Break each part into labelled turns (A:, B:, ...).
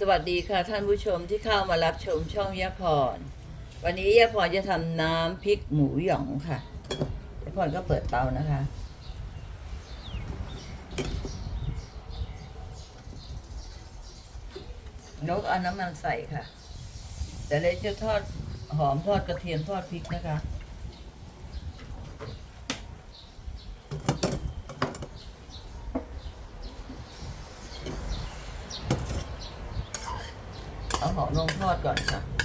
A: สวัสดีค่ะท่านผู้ชมที่เข้ามารับชมช่องยะพร วันนี้ยะพรจะทำน้ำพริกหมูหยองค่ะยะพรก็เปิดเตานะคะนกเอาน้ำมันใส่ค่ะ แต่เลยจะทอดหอมทอดกระเทียมทอดพริกนะคะ เอาหอมลงทอดก่อนค่ะ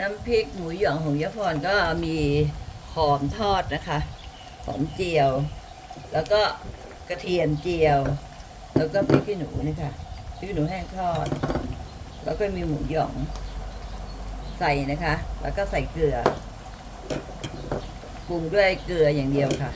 A: น้ำพริกหมูหยองของยะพรก็มีหอมทอดนะคะ หอมเจียว แล้วก็กระเทียมเจียว แล้วก็พริกขี้หนูนี่ค่ะพริกขี้หนูแห้งทอด แล้วก็มีหมูหยอง ใส่นะคะ แล้วก็ใส่เกลือปรุงด้วยเกลืออย่างเดียวค่ะ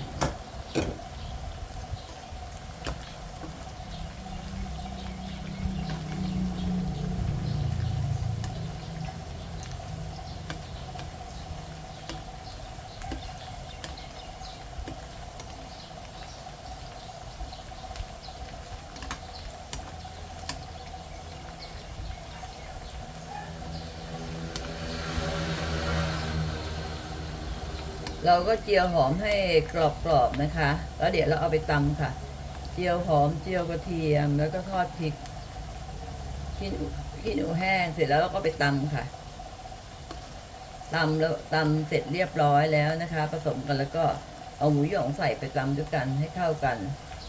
A: เราก็เจียวหอมให้กรอบๆนะคะ แล้วเดี๋ยวเราเอาไปตำค่ะ เจียวหอมเจียวกระเทียมแล้วก็ทอดพริกขี้หนูขี้หนูแห้งเสร็จแล้วเราก็ไปตำค่ะตำแล้วตำเสร็จเรียบร้อยแล้วนะคะ ผสมกันแล้วก็เอาหมูหยองใส่ไปตำด้วยกันให้เข้ากัน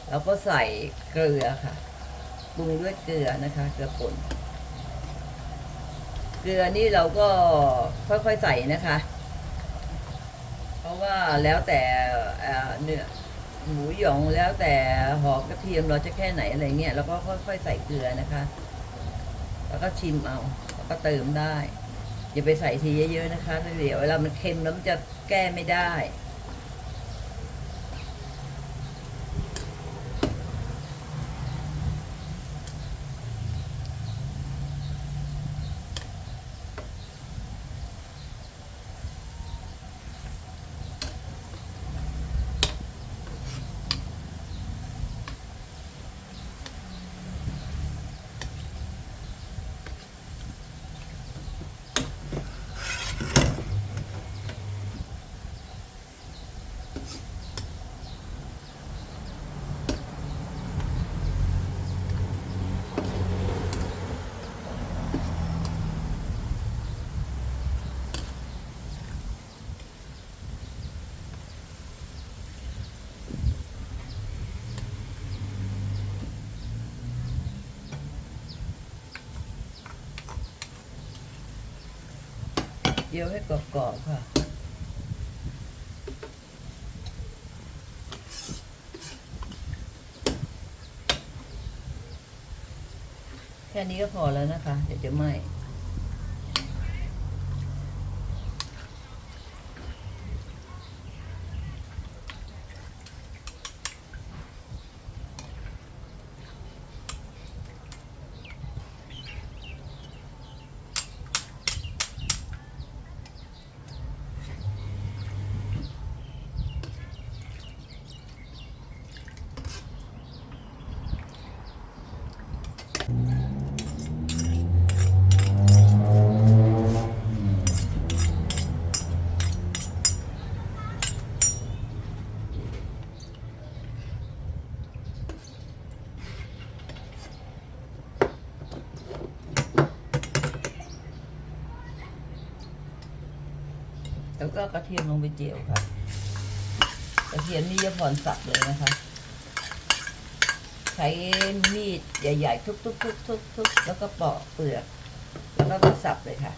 A: แล้วก็ใส่เกลือค่ะปรุงด้วยเกลือนะคะเกลือป่นเกลือนี่เราก็ค่อยๆใส่นะคะ เพราะว่าแล้วแต่เนื้อหมูหยองแล้วแต่หอมกระเทียมเราจะแค่ไหนอะไรเงี้ยแล้วก็ค่อยๆใส่เกลือนะคะ แล้วก็ชิมเอาแล้วก็เติมได้ อย่าไปใส่ทีเยอะๆนะคะเดี๋ยวเวลามันเค็มแล้วมันจะแก้ไม่ได้ จียวให้กรอบๆค่ะ แค่นี้ก็พอแล้วนะคะ เดี๋ยวจะไหม้ ก็กระเทียมลงไปเจียวค่ะ กระเทียมนี่จะผ่อนสับเลยนะคะ ใช้มีดใหญ่ๆทุบๆๆๆแล้วก็ปอกเปลือก แล้วก็สับเลยค่ะ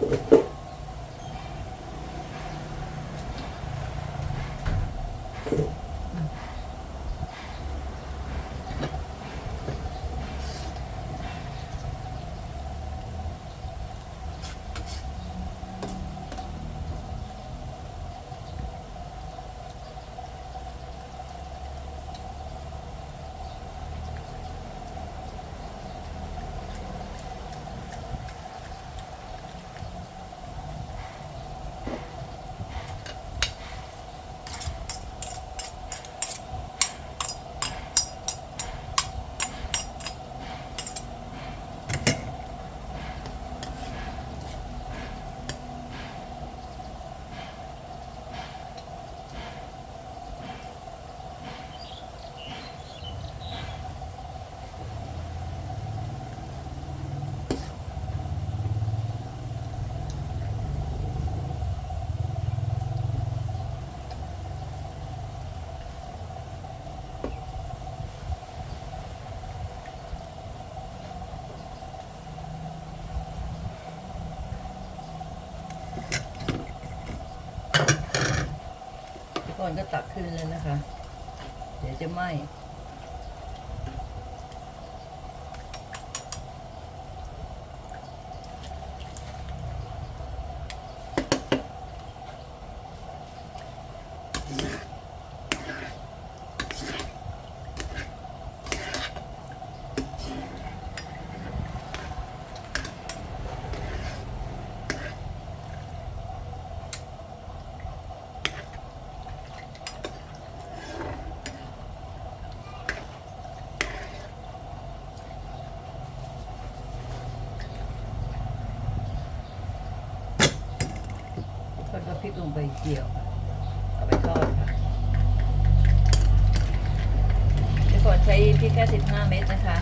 A: Thank you. อนก็ตักขึ้นเลยนะคะ เดี๋ยวจะไหม้ ก็ก็พริกลงไปเจียวเอาไปทอดค่ะเดี๋ยวก่อนใช้พริกแค่15 เม็ดนะคะ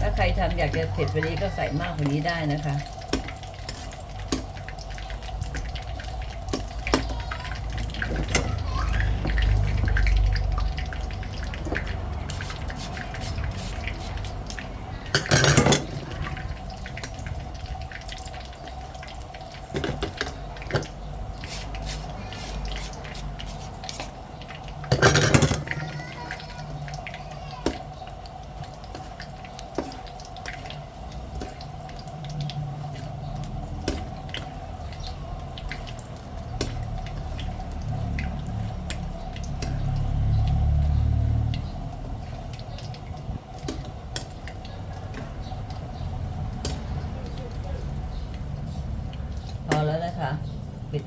A: ถ้าใครทำอยากจะเผ็ดกว่านี้ก็ใส่มากกว่านี้ได้นะคะ พอแล้วนะคะ ปิ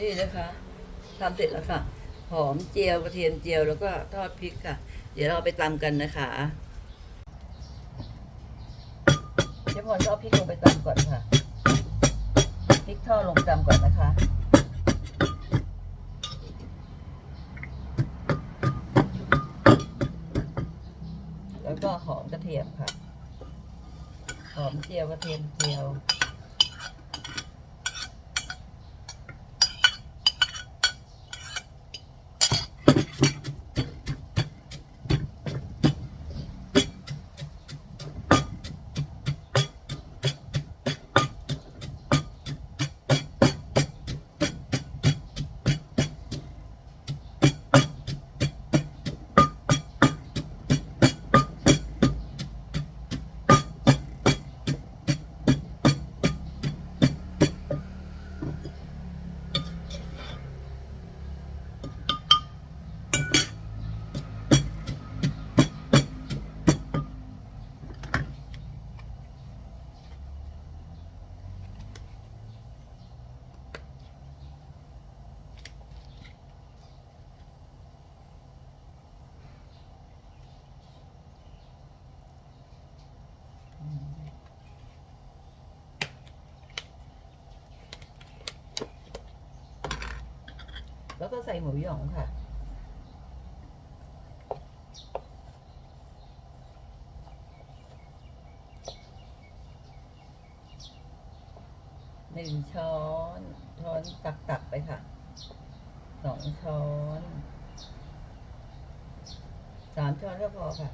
A: นี่นะคะทำเสร็จแล้วค่ะ หอมเจียวกระเทียมเจียวแล้วก็ทอดพริกค่ะ เดี๋ยวเราไปตำกันนะคะเจ๊พรก็เอาพริกลงไปตำก่อนค่ะพริกทอดลงตำก่อนนะคะแล้วก็หอมกระเทียมค่ะ หอมเจียวกระเทียมเจียว แล้วก็ใส่หมูหยองค่ะ หนึ่งช้อนช้อนตักตักๆไปค่ะสองช้อนสามช้อนก็พอค่ะ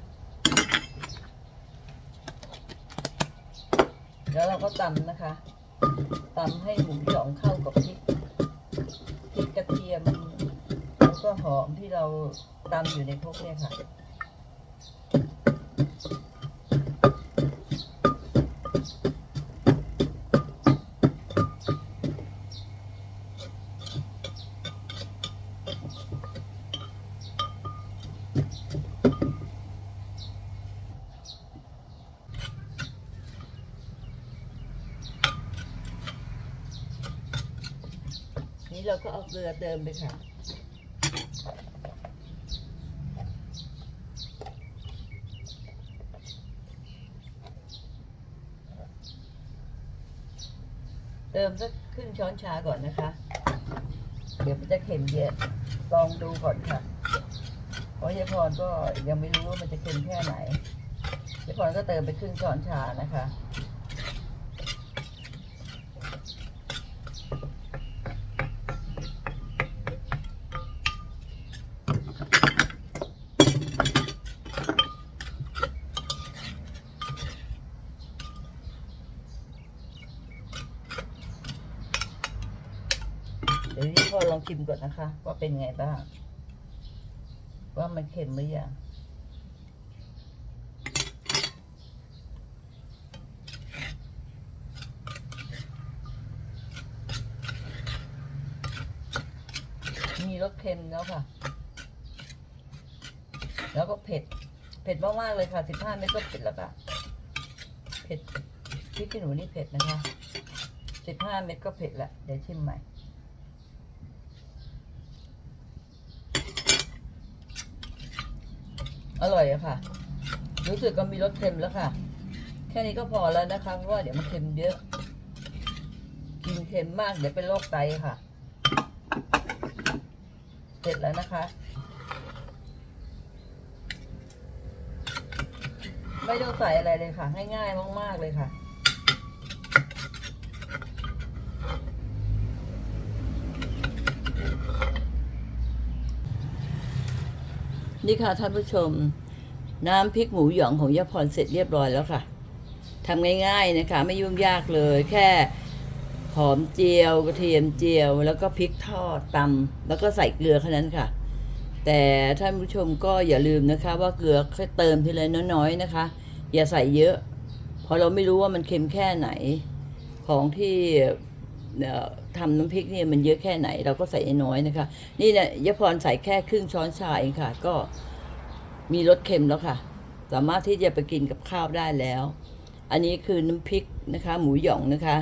A: แล้วเราก็ตำนะคะตำให้หมูหยองเข้ากับพริกพริกกระเทียม ก็หอมที่เราตำอยู่ในพวกเนี่ยค่ะ นี่เราก็เอาเกลือเติมไปค่ะ เติมสักครึ่งช้อนชาก่อนนะคะ เดี๋ยวมันจะเค็มเยอะลองดูก่อนค่ะ เพราะยายพรก็ยังไม่รู้ว่ามันจะเค็มแค่ไหนยายพรก็เติมไปครึ่งช้อนชานะคะ เดี๋ยวนี้พอลองชิ มก่อนนะคะ ว่าเป็นไงบ้าง ว่ามันเค็มหรือยังมีรสเค็มแล้วค่ะ แล้วก็เผ็ด เผ็ดมากๆเลยค่ะสิบห้าเม็ดก็เผ็ดแล้วค่ะ เผ็ดพริกขี้หนูนี่เผ็ดนะคะสิบห้าเม็ดก็เผ็ดละ เดี๋ยวชิมใหม่ อร่อยอะค่ะ รู้สึกก็มีรสเค็มแล้วค่ะ แค่นี้ก็พอแล้วนะคะ เพราะว่าเดี๋ยวมันเค็มเยอะ กินเค็มมากเดี๋ยวเป็นโรคไตค่ะ เสร็จแล้วนะคะ ไม่ต้องใส่อะไรเลยค่ะ ง่ายๆมากๆเลยค่ะ นี่ค่ะท่านผู้ชม น้ำพริกหมูหยองของยาพรเสร็จเรียบร้อยแล้วค่ะทำง่ายๆนะคะ ไม่ยุ่งยากเลย แค่หอมเจียวกระเทียมเจียว แล้วก็พริกทอดตำแล้วก็ใส่เกลือแค่นั้นค่ะ แต่ท่านผู้ชมก็อย่าลืมนะคะ ว่าเกลือค่เติมทีละน้อยๆนะคะ อย่าใส่เยอะ เพราะเราไม่รู้ว่ามันเค็มแค่ไหนของที่ ทำน้ำพริกเนี่ยมันเยอะแค่ไหนเราก็ใส่น้อยนะคะ นี่เนี่ยยพรใส่แค่ครึ่งช้อนชาเองค่ะ ก็มีรสเค็มแล้วค่ะ สามารถที่จะไปกินกับข้าวได้แล้ว อันนี้คือน้ำพริกนะคะ หมูหยองนะคะ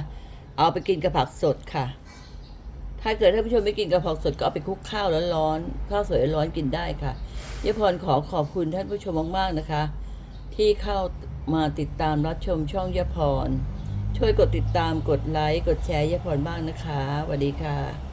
A: เอาไปกินกับผักสดค่ะ ถ้าเกิดท่านผู้ชมไม่กินกับผักสดก็เอาไปคลุกข้าวร้อนๆข้าวสวยร้อนกินได้ค่ะยพรขอขอบคุณท่านผู้ชมมากๆนะคะ ที่เข้ามาติดตามรับชมช่องยพร ช่วยกดติดตามกดไลค์ กดแชร์ยะพรบ้างนะคะสวัสดีค่ะ